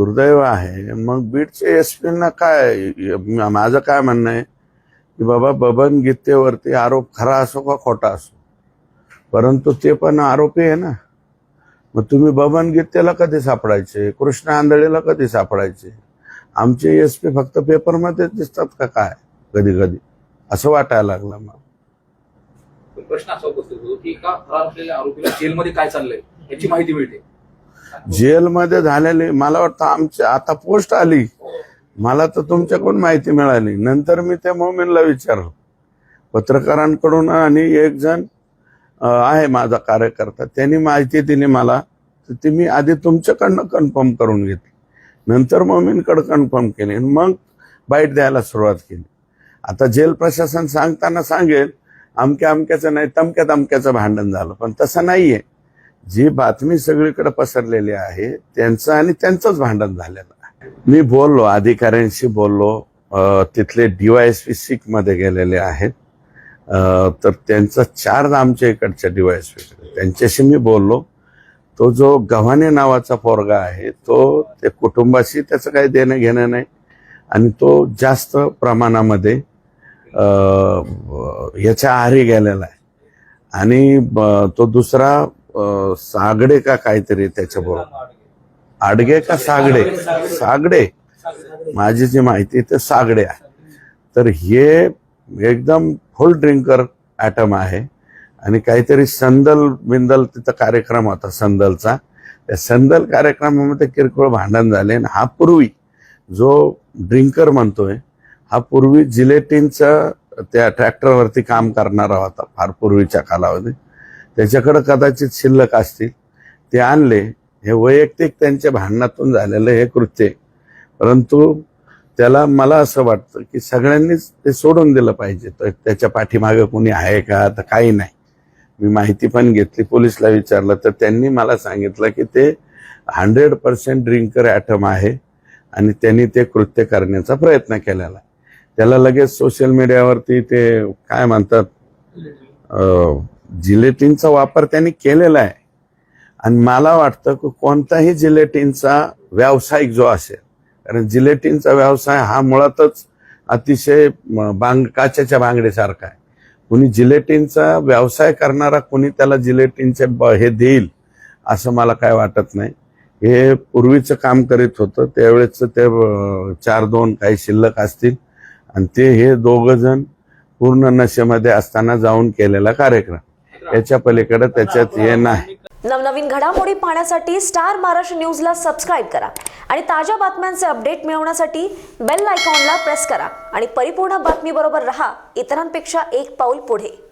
दुर्दैव आहे. मग बीडचे एस पीना काय माझं काय म्हणणं आहे? की बाबा बबन गीतेवरती आरोप खरा असो का खोटा असो? परंतु ते पण आरोपी आहे ना. मग तुम्ही बबन गीतेला कधी सापडायचे? कृष्ण आंधळेला कधी सापडायचे? आमचे एस पी फक्त पेपरमध्ये दिसतात का काय कधी कधी असं वाटायला लागलं मग प्रश्न असा उपस्थित होतो की एका फरार असलेल्या आरोपीला जेलमध्ये काय चाललंय याची माहिती मिळते. जेलमध्ये झालेली मला वाटतं आमच्या आता पोस्ट आली. मला तर तुमच्याकडून माहिती मिळाली. नंतर मी त्या मोमिनला विचारलं. पत्रकारांकडून आणि एक जण आहे माझा कार्यकर्ता. त्यांनी माहिती दिली मला. तर ती मी आधी तुमच्याकडनं कन्फर्म करून घेतली. नंतर मोमीनकडे कन्फर्म केली. आणि मग बाईट द्यायला सुरुवात केली. आता जेल प्रशासन सांगताना सांगेल अमक्या अमक्याचं नाही तमक्या तमक्याचं भांडण झालं. पण तसं नाहीये. जी बातमी सगळीकडे पसरलेली आहे त्यांचं आणि त्यांचंच भांडण झालेलं आहे. मी बोललो अधिकाऱ्यांशी बोललो तिथले डीवायएसपी सिकमध्ये गेलेले आहेत. तर त्यांचा चार्ज आमच्या इकडच्या डीवायएसपी त्यांच्याशी मी बोललो. तो जो गव्हाणे नावाचा पोरगा आहे तो ते कुटुंबाशी त्याचं काही देणं घेणं नाही. आणि तो जास्त प्रमाणामध्ये याच्या आहारी गेलेला आहे. आणि ब- तो दुसरा सागडे का काहीतरी त्याच्याबरोबर? आडगे का सागडे? सागडे. माझी जी माहिती ते सागडे आहे. तर हे एकदम फुल ड्रिंकर ॲटम आहे. आणि काहीतरी संदल बिंदल तिथं कार्यक्रम होता संदलचा. त्या संदल कार्यक्रमामध्ये किरकोळ भांडण झाले. आणि हा पूर्वी जो ड्रिंकर म्हणतोय हा पूर्वी जिलेटिनचा त्या ट्रॅक्टरवरती काम करणारा होता फार पूर्वीच्या कालावधी त्याच्याकडं कदाचित शिल्लक असतील ते आणले. हे वैयक्तिक त्यांच्या भांडणातून झालेलं हे कृत्य परंतु त्याला मला असं वाटतं की सगळ्यांनीच ते सोडून दिलं पाहिजे. तर त्याच्या पाठीमागं कोणी आहे का? तर काही नाही. मी माहिती पण घेतली पोलिसला विचारलं तर त्यांनी मला सांगितलं की ते हंड्रेड पर्सेंट ड्रिंकर ॲटम आहे आणि त्यांनी ते कृत्य करण्याचा प्रयत्न केलेला त्याला लगेच सोशल मीडियावरती ते काय म्हणतात? जिलेटिनचा वापर त्यांनी केलेला आहे. आणि मला वाटतं की कोणताही जिलेटिनचा व्यावसायिक जो असेल कारण जिलेटिनचा व्यवसाय हा मुळातच अतिशय बांग काचेच्या बांगडीसारखा आहे. कुणी जिलेटिनचा व्यवसाय करणारा कुणी त्याला जिलेटिनचे ब- हे देईल असं मला काय वाटत नाही. हे पूर्वीचं काम करीत होतं त्यावेळेचं ते चार दोन काही शिल्लक असतील. आणि ते हे दोघं जण पूर्ण नशेमध्ये असताना जाऊन केलेला कार्यक्रम. याच्या पलीकडे त्याच्यात हे नाही. नवनवीन घडामोडी पाहण्यासाठी स्टार महाराष्ट्र न्यूजला सबस्क्राईब करा आणि ताज्या बातम्यांचे अपडेट मिळवण्यासाठी बेल आयकॉनला प्रेस करा. आणि परिपूर्ण बातमीबरोबर रहा. इतरांपेक्षा एक पाऊल पुढे.